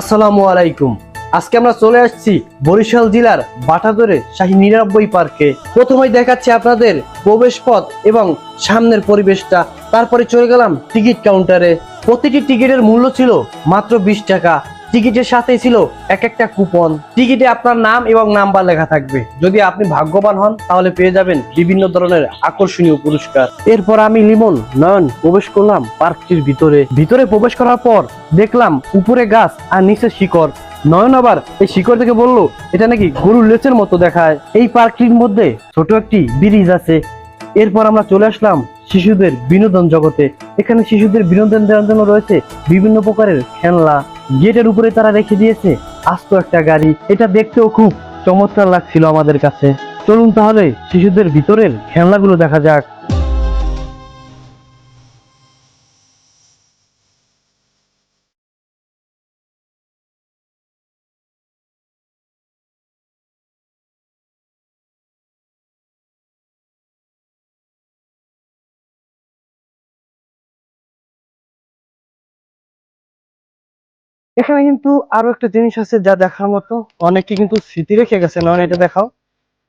আসসালামু আলাইকুম। আজকে আমরা চলে আসছি বরিশাল জেলার বাটাদরে শাহী নিরানব্বই পার্কে। প্রথমেই দেখাচ্ছি আপনাদের প্রবেশ পথ এবং সামনের পরিবেশটা। তারপরে চলে গেলাম টিকিট কাউন্টারে। প্রতিটি টিকিটের মূল্য ছিল মাত্র বিশ টাকা। টিকিটের সাথেই ছিল এক একটা কুপন। টিকিটে আপনার নাম এবং নাম্বার লেখা থাকবে। যদি আপনি ভাগ্যবান হন, তাহলে পেয়ে যাবেন বিভিন্ন ধরনের আকর্ষণীয় পুরস্কার। এরপর আমি লিমন, নয়ন, প্রবেশ করলাম পার্কটির ভিতরে। ভিতরে প্রবেশ করার পর দেখলাম উপরে গাছ আর নিচে শিকড়। নয়ন আবার এই শিকড় থেকে বলল, এটা নাকি গরুর লেচের মতো দেখায়। এই পার্কটির মধ্যে ছোট একটি ব্রিজ আছে। এরপর আমরা চলে আসলাম শিশুদের বিনোদন জগতে। এখানে শিশুদের বিনোদন দেওয়ার জন্য রয়েছে বিভিন্ন প্রকারের খেলনা। গেটের উপরে তারা রেখে দিয়েছে। আস্ত একটা গাড়ি। এটা দেখতেও খুব চমৎকার লাগছিল আমাদের কাছে। চলুন তাহলে, শিশুদের ভিতরের খেলনাগুলো দেখা যাক। এখানে কিন্তু আরও একটা জিনিস আছে যা দেখার মতো। অনেকে কিন্তু স্মৃতি রেখে গেছে নয় এটা দেখাও।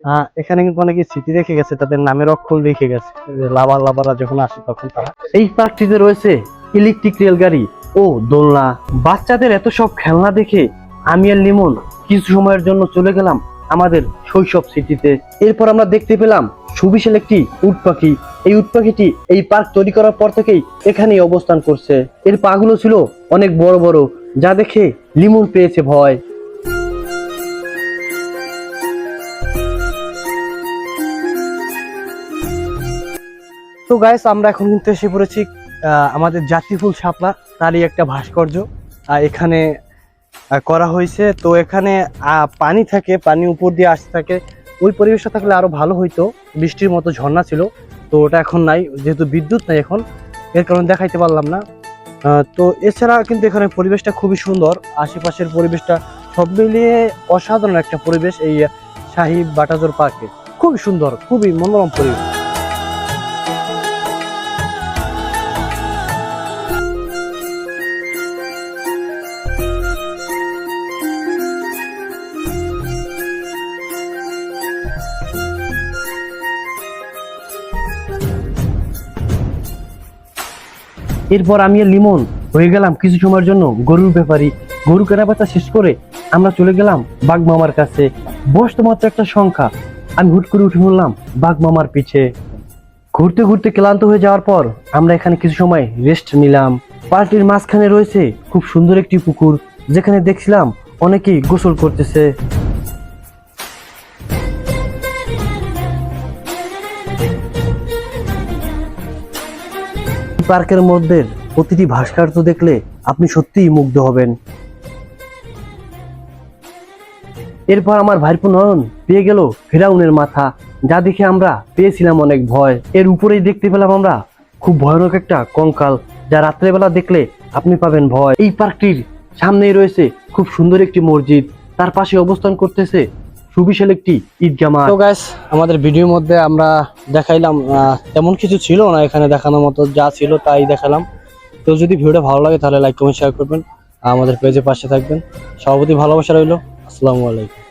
আহ, এখানে কিন্তু অনেকে স্মৃতি রেখে গেছে তাদের নামের অক্ষর রেখে গেছে। লাভার লাভাররা যখন আসে তখন তারা। এই পার্কটিতে রয়েছে ইলেকট্রিক রেলগাড়ি ও দোলনা বাচ্চাদের এত সব খেলনা দেখে আমি আর লিমন কিছু সময়ের জন্য চলে গেলাম আমাদের শৈশব স্মৃতিতে। এরপর আমরা দেখতে পেলাম সুবিশাল একটি উট পাখি। এই উট পাখিটি এই পার্ক তৈরি করার পর থেকেই এখানেই অবস্থান করছে। এর পাগুলো ছিল অনেক বড় বড় যা দেখে লিমন পেয়েছে ভয়। তো গাইস আমরা এখন কিন্তু এসে পড়েছি আমাদের জাতীয় ফুল শাপলা, তারই একটা ভাস্কর্য। এখানে করা হয়েছে। তো এখানে পানি থাকে, পানি উপর দিয়ে আসতে থাকে। ওই পরিবেশটা থাকলে আরও ভালো হইতো। বৃষ্টির মতো ঝর্ণা ছিল। তো ওটা এখন নাই, যেহেতু বিদ্যুৎ নাই এখন, এর কারণে দেখাইতে পারলাম না। তো এছাড়া কিন্তু এখানে পরিবেশটা খুবই সুন্দর। আশেপাশের পরিবেশটা সব মিলিয়ে অসাধারণ একটা পরিবেশ এই শাহী বাটাজোর পার্কে। খুবই সুন্দর, খুবই মনোরম পরিবেশ। এরপর আমি লিমন হয়ে গেলাম কিছু সময়ের জন্য গরুর ব্যাপারী। গরু কেনাবেচা শেষ করে আমরা চলে গেলাম বাঘ মামার কাছে। বয়স তো মাত্র একটা সংখ্যা। আমি হুট করে উঠে পড়লাম বাঘ মামার পিছে ঘুরতে ঘুরতে ক্লান্ত হয়ে যাওয়ার পর আমরা এখানে কিছু সময় রেস্ট নিলাম। পার্টির মাঝখানে রয়েছে খুব সুন্দর একটি পুকুর, যেখানে দেখছিলাম অনেকেই গোসল করতেছে। পার্কের মধ্যে প্রতিটি ভাস্কর্য দেখলে আপনি সত্যিই মুগ্ধ হবেন। এরপর আমার ভাইপো নয়ন পেয়ে গেল ফেরাউনের মাথা। যা দেখে আমরা পেয়েছিলাম অনেক ভয়। এর উপরেই দেখতে পেলাম আমরা খুব ভয়ানক একটা কঙ্কাল, যা রাত্রেবেলা দেখলে আপনি পাবেন ভয়। এই পার্কটির সামনেই রয়েছে খুব সুন্দর একটি মসজিদ। তার পাশে অবস্থান করতেছে সুবিশাল একটি ঈদগামা তো গাইস আমাদের ভিডিওর মধ্যে আমরা দেখাইলাম তেমন কিছু ছিল না এখানে দেখানোর মতো, যা ছিল তাই দেখালাম। তো যদি ভিডিওটা ভালো লাগে তাহলে লাইক কমেন্ট শেয়ার করবেন। আমাদের পেজে পাশে থাকবেন। সভাপতি ভালোবাসা রইল। আসসালামু আলাইকুম।